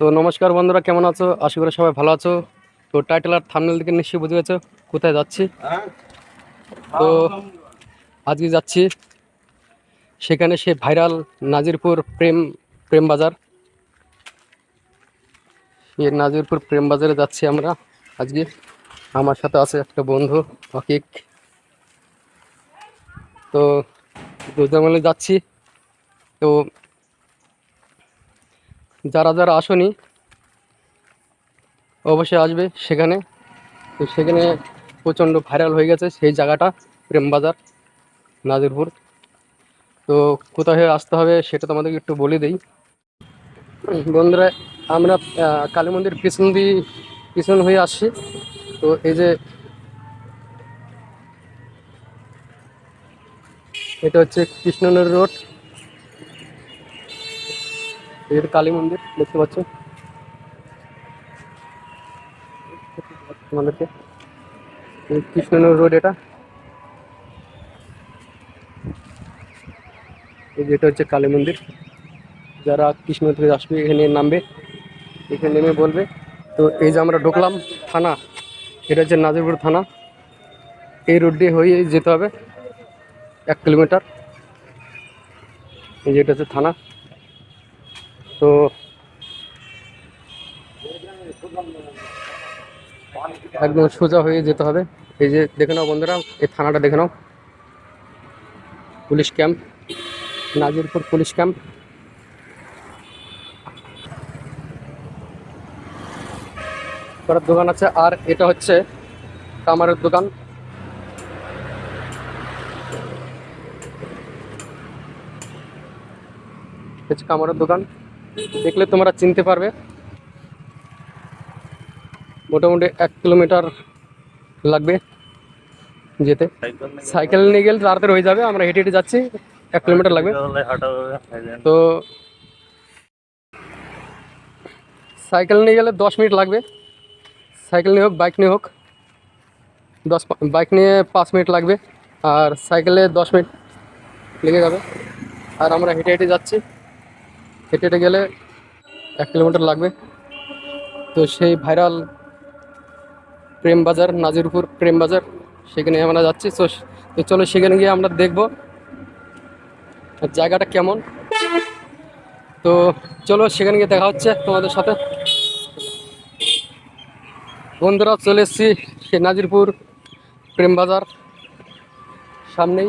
তো নমস্কার বন্ধুরা, কেমন আছো? আশা করি সবাই ভালো আছো। তো টাইটেল আর থামনেল থেকে নিশ্চয়ই বুঝে গেছো কোথায় যাচ্ছি। তো আজকে যাচ্ছি সেখানে সে ভাইরাল নাজিরপুর প্রেম প্রেম বাজার। সে নাজিরপুর প্রেম বাজারে যাচ্ছি আমরা আজকে। আমার সাথে আছে একটা বন্ধু, অকিক। তো দুজন মিলে যাচ্ছি। তো যারা যারা আসনি, অবশ্যই আসবে সেখানে। তো সেখানে প্রচণ্ড ভাইরাল হয়ে গেছে সেই জায়গাটা, প্রেমবাজার, নাজিরপুর। তো কোথায় আসতে হবে সেটা তোমাদেরকে একটু বলে দিই। বন্ধুরা, আমরা কালী মন্দির পিছন দিয়ে পিছন হয়ে আসছি। তো এই যে এটা হচ্ছে কৃষ্ণনগর রোড। এটা কালী মন্দির, দেখতে পাচ্ছ? তোমাদেরকে কৃষ্ণনগর রোড এটা। এই যেটা হচ্ছে কালী মন্দির। যারা কৃষ্ণ থেকে আসবে, এখানে নামবে, এখানে নেমে বলবে। তো এই যে আমরা ঢুকলাম থানা, এটা হচ্ছে নাজিরপুর থানা। এই রোড দিয়ে হয়ে যেতে হবে এক কিলোমিটার এই যেটা হচ্ছে থানা। তো একদম সোজা হয়ে যেতে হবে। এই যে দেখে নাও বন্ধুরা, এই থানাটা দেখে নাও। Police camp, Nazirpur police camp. করার দোকান আছে, আর এটা হচ্ছে কামারের দোকান। হচ্ছে কামারের দোকান। দেখলে তোমরা চিনতে পারবে। মোটামুটি এক কিলোমিটার লাগবে যেতে। সাইকেল নিয়ে গেলে তাড়াতাড়ি হয়ে যাবে, আমরা হেঁটে হেঁটে যাচ্ছি, এক কিলোমিটার লাগবে। তো সাইকেল নিয়ে গেলে দশ মিনিট লাগবে। সাইকেল নিয়ে হোক, বাইক নিয়ে হোক, দশ বাইক নিয়ে পাঁচ মিনিট লাগবে, আর সাইকেলে দশ মিনিট লেগে যাবে। আর আমরা হেঁটে হেঁটে যাচ্ছি। হেঁটে হেঁটে গেলে এক কিলোমিটার লাগবে। তো সেই ভাইরাল প্রেম বাজার, নাজিরপুর প্রেম বাজার, সেখানে আমরা যাচ্ছি। তো চলো সেখানে গিয়ে আমরা দেখব জায়গাটা কেমন। তো চলো সেখানে গিয়ে দেখা হচ্ছে তোমাদের সাথে। বন্ধুরা, চলে এসেছি সে নাজিরপুর প্রেম বাজার সামনেই।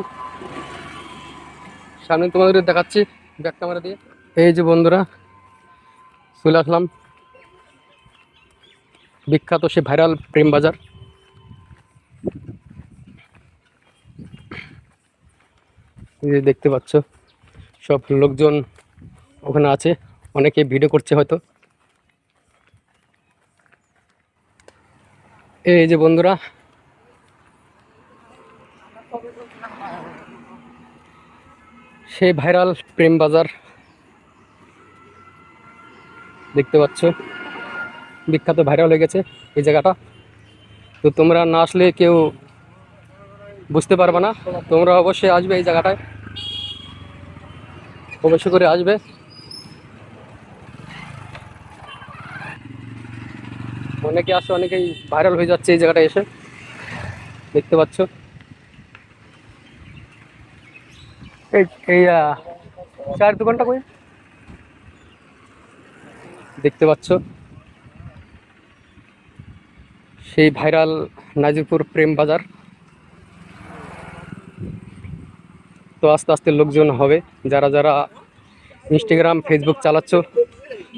সামনে তোমাদের দেখাচ্ছি ব্যাক ক্যামেরা দিয়ে। এই যে বন্ধুরা, চলে আসলাম। বিখ্যাত সে ভাইরাল প্রেম বাজার। যে দেখতে পাচ্ছ, সব লোকজন ওখানে আছে, অনেকে ভিডিও করছে হয়তো। এই যে বন্ধুরা, সেই ভাইরাল প্রেম বাজার দেখতে পাচ্ছ। বিখ্যাত ভাইরাল হয়ে গেছে এই জায়গাটা। তো তোমরা না আসলে কেউ বুঝতে পারবে না। তোমরা অবশ্যই আসবে এই জায়গাটায়। অবশ্যই করে আসবে। অনেকে আসে, অনেকেই ভাইরাল হয়ে যাচ্ছে এই জায়গাটায় এসে। দেখতে পাচ্ছ। এই এই চায়ের দোকানটা কই? দেখতে পাচ্ছ। সেই ভাইরাল নাজিরপুর প্রেম বাজার। তো আস্তে আস্তে লোকজন হবে, যারা যারা ইনস্টাগ্রাম ফেসবুক চালাচ্ছ,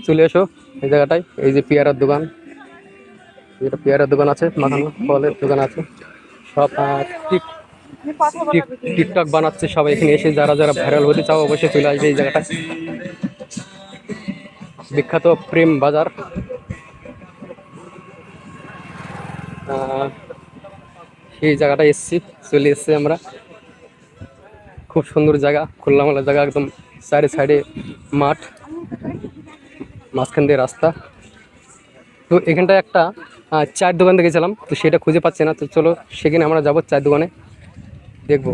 চলে এসো এই জায়গাটায়। এই যে পেয়ারার দোকান। যেটা পেয়ারার দোকান আছে, মাখানো ফলের দোকান আছে। সব টিক- টিকটক বানাচ্ছে সবাই এখানে এসে, যারা যারা ভাইরাল হতে চাও, অবশ্যই চলে আসবে এই জায়গাটায়। বিখ্যাত প্রেম বাজার। সেই জায়গাটায় এসছি, চলে এসছি আমরা। খুব সুন্দর জায়গা, খোলামেলা জায়গা, একদম সাইডে সাইডে মাঠ, মাঝখান দিয়ে রাস্তা। তো এখানটায় একটা চায়ের দোকান দেখেছিলাম, তো সেটা খুঁজে পাচ্ছি না। তো চলো, সেখানে আমরা যাব চায়ের দোকানে। দেখব,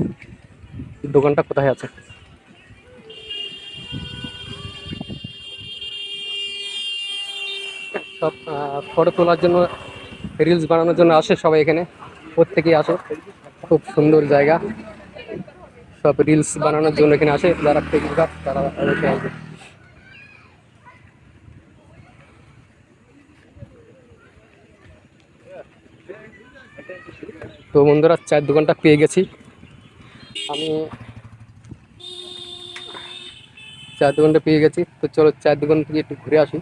দোকানটা কোথায় আছে। সব ফটো তোলার জন্য রিলস বানানোর জন্য আসে সবাই এখানে। প্রত্যেকেই আসে। খুব সুন্দর জায়গা। সব রিলস বানানোর জন্য এখানে আসে। যারা ফেসবুকার তারা অবশ্যই আসবে। তো বন্ধুরা, চায়ের দোকানটা পেয়ে গেছি। আমি চায়ের দোকানটা পেয়ে গেছি। তো চলো চায়ের দোকান থেকে একটু ঘুরে আসি।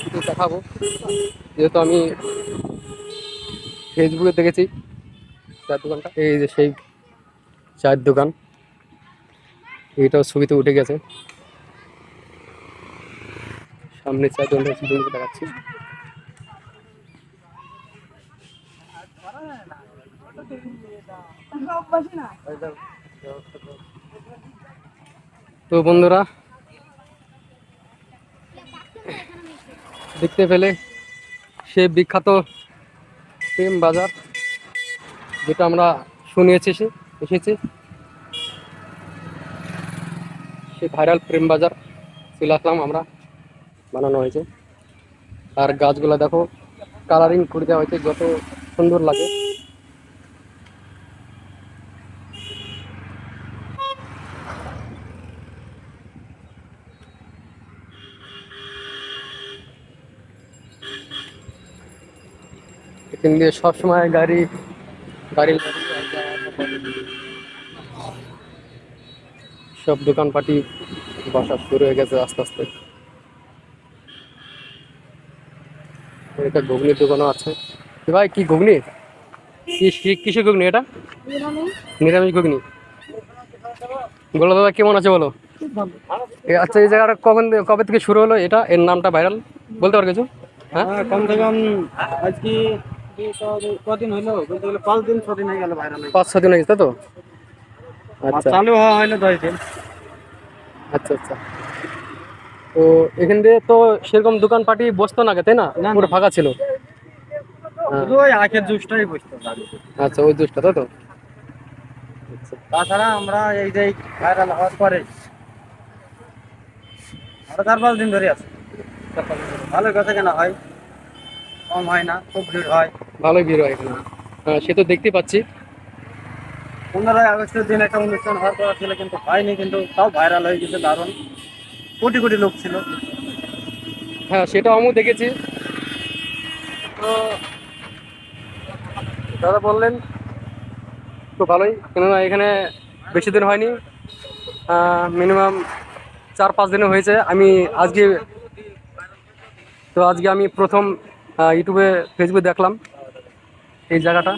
শুধু দেখাবো। যেহেতু আমি ফেসবুকে দেখেছি, চায়ের দোকানটা। এই যে সেই চায়ের দোকান। এইটাও ছবিতে উঠে গেছে। সামনে চায়ের দোকানটা জমিতে দেখাচ্ছি। তো বন্ধুরা দেখতে পেলে সে বিখ্যাত প্রেম বাজার, যেটা আমরা শুনিয়েছি সে, এসেছি। সে ভাইরাল প্রেম বাজার, চলে আসলাম আমরা, বানানো হয়েছে। আর গাছগুলো দেখো কালারিং করে দেওয়া হয়েছে, যত সুন্দর লাগে। এখান দিয়ে সবসময় গাড়ি গাড়ি সব দোকানপাটি বসা শুরু হয়ে গেছে আস্তে আস্তে। এটা ঘুগনির দোকানও আছে। ভাই, কি ঘুগনি? কিসের ঘুগনি এটা? নিরামিষ ঘুগনি। বলো দাদা, কেমন আছে বলো? আচ্ছা এই জায়গাটা কখন কবে থেকে শুরু হলো এটা? এর নামটা ভাইরাল? বলতে পারো কিছু? হ্যাঁ? হ্যাঁ কম থেকে কম আজকে কদিন হইল বলতে গেলে পাঁচ দিন ছ দিন হয়ে গেল ভাইরাল পাঁচ ছ দিন হয়ে গেছে তো আচ্ছা। চালু হওয়া হইল দশ দিন। আচ্ছা আচ্ছা। তো এখান দিয়ে তো সেরকম দোকানপাটি বসতো না তাই না? পুরো ফাঁকা ছিল? ওই আখের জুসটাই বসতো আচ্ছা ওই জুসটা তাই তো? আচ্ছা। তাছাড়া আমরা এই যে ভাইরাল হওয়ার পরে আরও চার পাঁচ দিন ধরে আছে। ভালো কথা কেনা হয়? কম হয় না খুব ভিড় হয়। ভালোই ভিড় হয় এখানে। হ্যাঁ সে তো দেখতে পাচ্ছি। পনেরোই আগস্টের দিন একটা অনুষ্ঠান হওয়ার কথা ছিল কিন্তু হয়নি কিন্তু তাও ভাইরাল হয়ে গেছে দারুণ। কোটি কোটি লোক ছিল। হ্যাঁ সেটা আমিও দেখেছি। তো দাদা বললেন তো ভালোই। কেননা এখানে বেশি দিন হয়নি। মিনিমাম চার পাঁচ দিনে হয়েছে। আমি আজকে তো আজকে আমি প্রথম ইউটিউবে ফেসবুকে দেখলাম। এই জায়গাটা।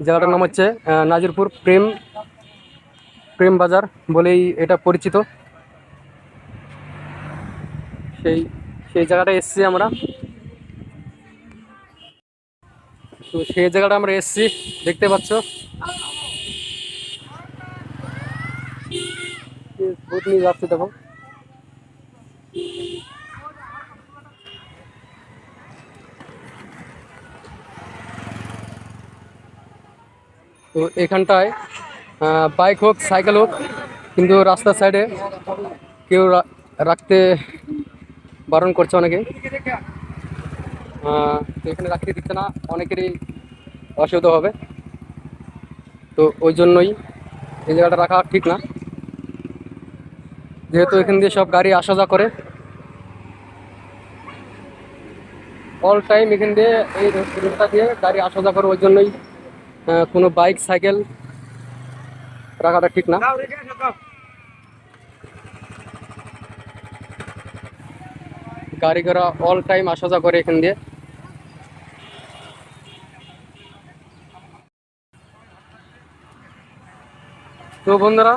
জায়গাটার নাম হচ্ছে নাজিরপুর প্রেম প্রেম বাজার বলেই এটা পরিচিত। সেই সেই জায়গাটা এসছি আমরা। তো সেই জায়গাটা আমরা এসছি, দেখতে পাচ্ছ। যাচ্ছে দেখো। তো এখানটায় বাইক হোক সাইকেল হোক, কিন্তু রাস্তার সাইডে কেউ রাখতে বারণ করছে অনেকে। তো এখানে রাখতে দিচ্ছে না, অনেকেরই অসুবিধা হবে। তো ওই জন্যই এই জায়গাটা রাখা ঠিক না। যেহেতু এখান দিয়ে সব গাড়ি আসা যাওয়া করে অল টাইম এখান দিয়ে এই রুটটা দিয়ে গাড়ি আসা যাওয়া করে ওই জন্যই কোনো বাইক, সাইকেল রাখাটা ঠিক না। গাড়ি ঘোড়া অল টাইম আসা যাওয়া করে এখান দিয়ে। তো বন্ধুরা,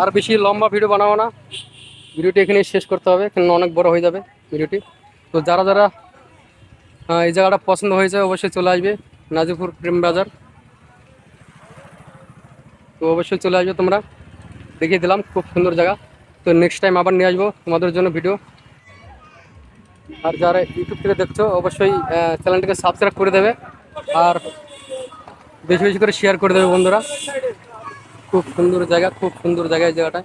আর বেশি লম্বা ভিডিও বানাবো না। ভিডিওটি এখানে শেষ করতে হবে কেন অনেক বড় হয়ে যাবে ভিডিওটি। তো যারা যারা এই জায়গাটা পছন্দ হয়েছে অবশ্যই চলে আসবে নাজিপুর প্রেম বাজার। তো অবশ্যই চলে আসবে তোমরা। দেখিয়ে দিলাম, খুব সুন্দর জায়গা। তো নেক্সট টাইম আবার নিয়ে আসব তোমাদের জন্য ভিডিও আর যারা ইউটিউব থেকে দেখছ, অবশ্যই চ্যানেলটিকে সাবস্ক্রাইব করে দেবে। আর বেশি বেশি করে শেয়ার করে দেবে বন্ধুরা। খুব সুন্দর জায়গা, খুব সুন্দর জায়গা এই জায়গাটা